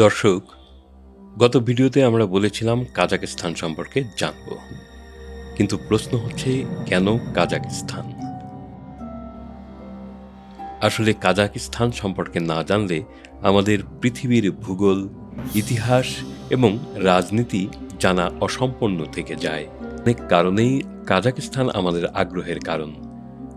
দর্শক, গত ভিডিওতে আমরা বলেছিলাম কাজাকিস্তান সম্পর্কে জানব। কিন্তু প্রশ্ন হচ্ছে, কেন কাজাকিস্তান? আসলে কাজাকিস্তান সম্পর্কে না জানলে আমাদের পৃথিবীর ভূগোল, ইতিহাস এবং রাজনীতি জানা অসম্পন্ন থেকে যায়। অনেক কারণেই কাজাকিস্তান আমাদের আগ্রহের কারণ।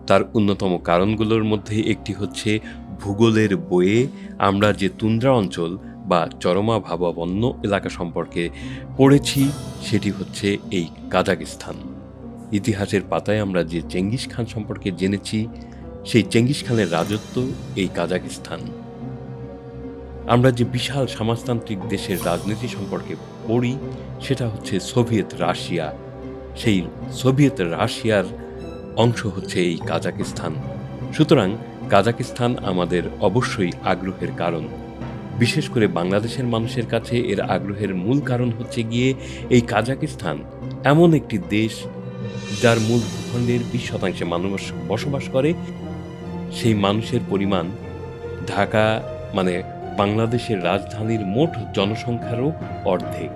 তার অন্যতম কারণগুলোর মধ্যে একটি হচ্ছে, ভূগোলের বইয়ে আমরা যে তুন্দ্রা অঞ্চল বা চরমা ভাবাবন্য এলাকা সম্পর্কে পড়েছি, সেটি হচ্ছে এই কাজাকিস্তান। ইতিহাসের পাতায় আমরা যে চেঙ্গিস খান সম্পর্কে জেনেছি, সেই চেঙ্গিস খানের রাজত্ব এই কাজাকিস্তান। আমরা যে বিশাল সমাজতান্ত্রিক দেশের রাজনীতি সম্পর্কে পড়ি, সেটা হচ্ছে সোভিয়েত রাশিয়া। সেই সোভিয়েত রাশিয়ার অংশ হচ্ছে এই কাজাকিস্তান। সুতরাং কাজাকিস্তান আমাদের অবশ্যই আগ্রহের কারণ। বিশেষ করে বাংলাদেশের মানুষের কাছে এর আগ্রহের মূল কারণ হচ্ছে গিয়ে এই কাজাকিস্তান, এমন একটি দেশ যার মূল ভূখণ্ডের বিশ শতাংশে মানুষ বসবাস করে। সেই মানুষের পরিমাণ ঢাকা মানে বাংলাদেশের রাজধানীর মোট জনসংখ্যারও অর্ধেক।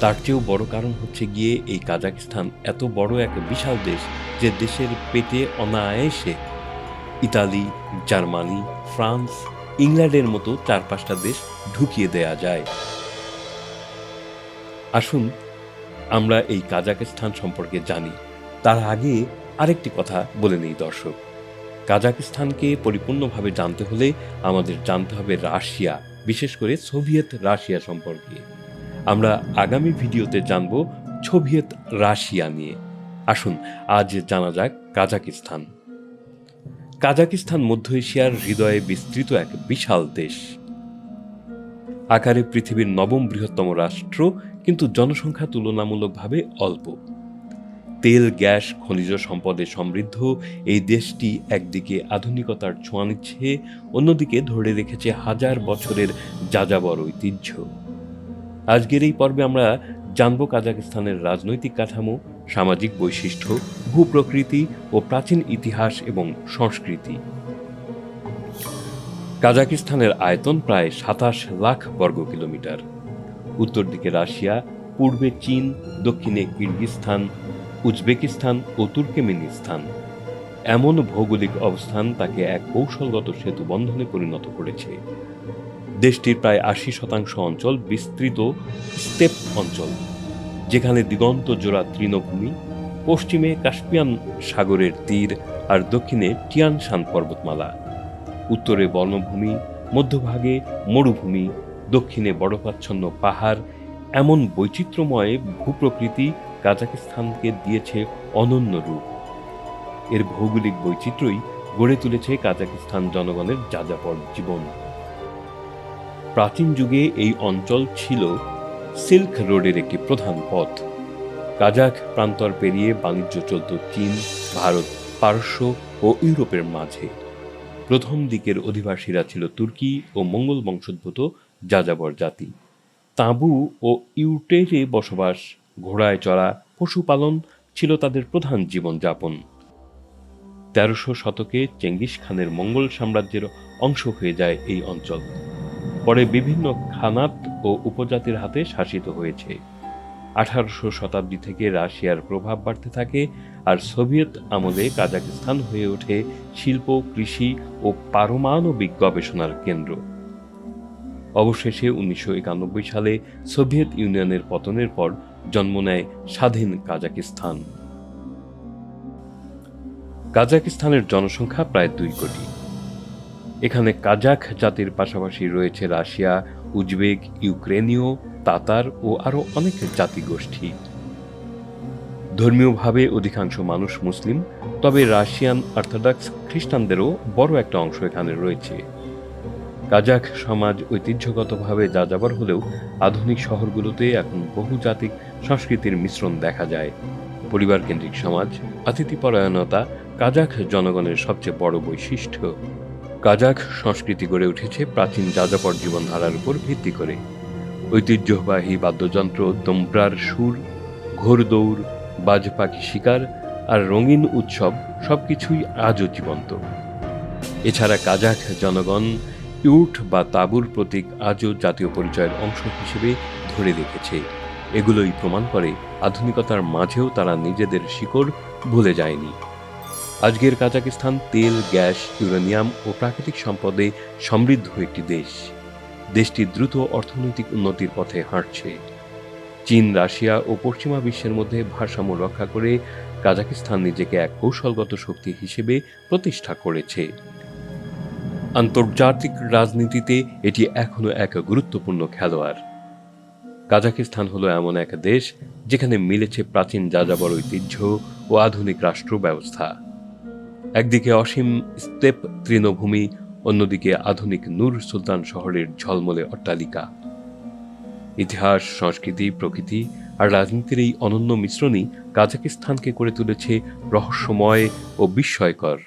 তার চেয়েও বড় কারণ হচ্ছে গিয়ে এই কাজাকিস্তান এত বড় এক বিশাল দেশ যে দেশের পেটে অনায়াসে ইতালি, জার্মানি, ফ্রান্স, ইংল্যান্ডের মতো চার পাঁচটা দেশ ঢুকিয়ে দেয়া যায়। আসুন, আমরা এই কাজাকিস্তান সম্পর্কে জানি। তার আগে আরেকটি কথা বলে নেই দর্শক। কাজাকিস্তানকে পরিপূর্ণভাবে জানতে হলে আমাদের জানতে হবে রাশিয়া, বিশেষ করে সোভিয়েত রাশিয়া সম্পর্কে। আমরা আগামী ভিডিওতে জানব সোভিয়েত রাশিয়া নিয়ে। আসুন, আজ জানা যাক কাজাকিস্তান কাজাকিস্তান মধ্য এশিয়ার হৃদয়ে বিস্তৃত এক বিশাল দেশ। আকারে পৃথিবীর নবম বৃহত্তম রাষ্ট্র, কিন্তু জনসংখ্যা তুলনামূলকভাবে অল্প। তেল, গ্যাস, খনিজ সম্পদে সমৃদ্ধ, এই দেশটি একদিকে আধুনিকতার ছোঁয়া নিচ্ছে, অন্যদিকে ধরে রেখেছে হাজার বছরের যাযাবর ঐতিহ্য। আজকের এই পর্বে আমরা জানব কাজাকিস্তানের রাজনৈতিক কাঠামো সামাজিক বৈশিষ্ট্য, ভূপ্রকৃতি ও প্রাচীন ইতিহাস এবং সংস্কৃতি। কাজাকিস্তানের আয়তন প্রায় সাতাশ লাখ বর্গ কিলোমিটার। উত্তর দিকে রাশিয়া, পূর্বে চীন, দক্ষিণে কিরগিস্তান উজবেকিস্তান ও তুর্কমেনিস্তান। এমন ভৌগোলিক অবস্থান তাকে এক কৌশলগত সেতু বন্ধনে পরিণত করেছে। দেশটির প্রায় আশি শতাংশ অঞ্চল বিস্তৃত স্টেপ অঞ্চল। যেখানে দিগন্ত জোড়া তৃণভূমি, পশ্চিমে কাস্পিয়ান সাগরের তীর আর দক্ষিণে টিয়ানশান পর্বতমালা। উত্তরে বর্ণভূমি, মধ্যভাগে মরুভূমি, দক্ষিণে বরফাচ্ছন্ন পাহাড়, এমন বৈচিত্র্যময় ভূপ্রকৃতি কাজাকিস্তানকে দিয়েছে অনন্য রূপ। এর ভৌগোলিক বৈচিত্র্যই গড়ে তুলেছে কাজাকিস্তান জনগণের যাযাবর জীবন। প্রাচীন যুগে এই অঞ্চল ছিল সিল্ক রোডের একটি প্রধান পথ। কাজাক প্রান্তর পেরিয়ে বাণিজ্য চলত চীন, ভারত, পারস্য ও ইউরোপের মাঝে। প্রথম দিকের অধিবাসীরা ছিল তুর্কি ও মঙ্গল বংশোদ্ভূত যাযাবর জাতি। তাঁবু ও ইউটেরে বসবাস, ঘোড়ায় চড়া, পশুপালন ছিল তাদের প্রধান জীবনযাপন। তেরোশো শতকে চেঙ্গিস খানের মঙ্গল সাম্রাজ্যের অংশ হয়ে যায় এই অঞ্চল। পরে বিভিন্ন খানাত ও উপজাতির হাতে শাসিত হয়েছে। আঠারোশো শতাব্দী থেকে রাশিয়ার প্রভাব বাড়তে থাকে আর সোভিয়েত আমলে কাজাকিস্তান হয়ে ওঠে শিল্প, কৃষি ও পারমাণবিক গবেষণার কেন্দ্র। অবশেষে উনিশশো একানব্বই সালে সোভিয়েত ইউনিয়নের পতনের পর জন্ম নেয় স্বাধীন কাজাকিস্তান। কাজাকিস্তানের জনসংখ্যা প্রায় দুই কোটি। এখানে কাজাক জাতির পাশাপাশি রয়েছে রাশিয়া, উজবেক, ইউক্রেনীয়, তাতার ও আরও অনেক জাতিগোষ্ঠী। ধর্মীয়ভাবে অধিকাংশ মানুষ মুসলিম, তবে রাশিয়ান অর্থোডক্স খ্রিস্টানদেরও বড় একটা অংশ এখানে রয়েছে। কাজাক সমাজ ঐতিহ্যগতভাবে যাযাবর হলেও আধুনিক শহরগুলোতে এখন বহুজাতিক সংস্কৃতির মিশ্রণ দেখা যায়। পরিবার কেন্দ্রিক সমাজ, আতিথিপরায়ণতা কাজাক জনগণের সবচেয়ে বড় বৈশিষ্ট্য। কাজাক সংস্কৃতি গড়ে উঠেছে প্রাচীন যাযাবর জীবনধারার উপর ভিত্তি করে। ঐতিহ্যবাহী বাদ্যযন্ত্র দম্ব্রার সুর ঘোরদৌড় বাজ পাখি শিকার আর রঙিন উৎসব সবকিছুই আজও জীবন্ত। এছাড়া কাজাক জনগণ ইউট বা তাঁবুর প্রতীক আজও জাতীয় পরিচয়ের অংশ হিসেবে ধরে রেখেছে। এগুলোই প্রমাণ করে আধুনিকতার মাঝেও তারা নিজেদের শিকড় ভুলে যায়নি। আজকের কাজাকিস্তান তেল, গ্যাস, ইউরেনিয়াম ও প্রাকৃতিক সম্পদে সমৃদ্ধ একটি দেশ। দেশটি দ্রুত অর্থনৈতিক উন্নতির পথে হাঁটছে। চীন, রাশিয়া ও পশ্চিমা বিশ্বের মধ্যে ভারসাম্য রক্ষা করে কাজাকিস্তান নিজেকে এক কৌশলগত শক্তি হিসেবে প্রতিষ্ঠা করেছে। আন্তর্জাতিক রাজনীতিতে এটি এখনও এক গুরুত্বপূর্ণ খেলোয়াড়। কাজাকিস্তান হলো এমন এক দেশ যেখানে মিলেছে প্রাচীন যাযাবর ঐতিহ্য ও আধুনিক রাষ্ট্র ব্যবস্থা একদিকে অসীম স্তেপ তৃণভূমি, অন্যদিকে আধুনিক নূর সুলতান শহরের ঝলমলে অট্টালিকা। ইতিহাস, সংস্কৃতি, প্রকৃতি আর রাজনীতির এই অনন্য মিশ্রণই কাজাকিস্তানকে করে তুলেছে রহস্যময় ও বিস্ময়কর।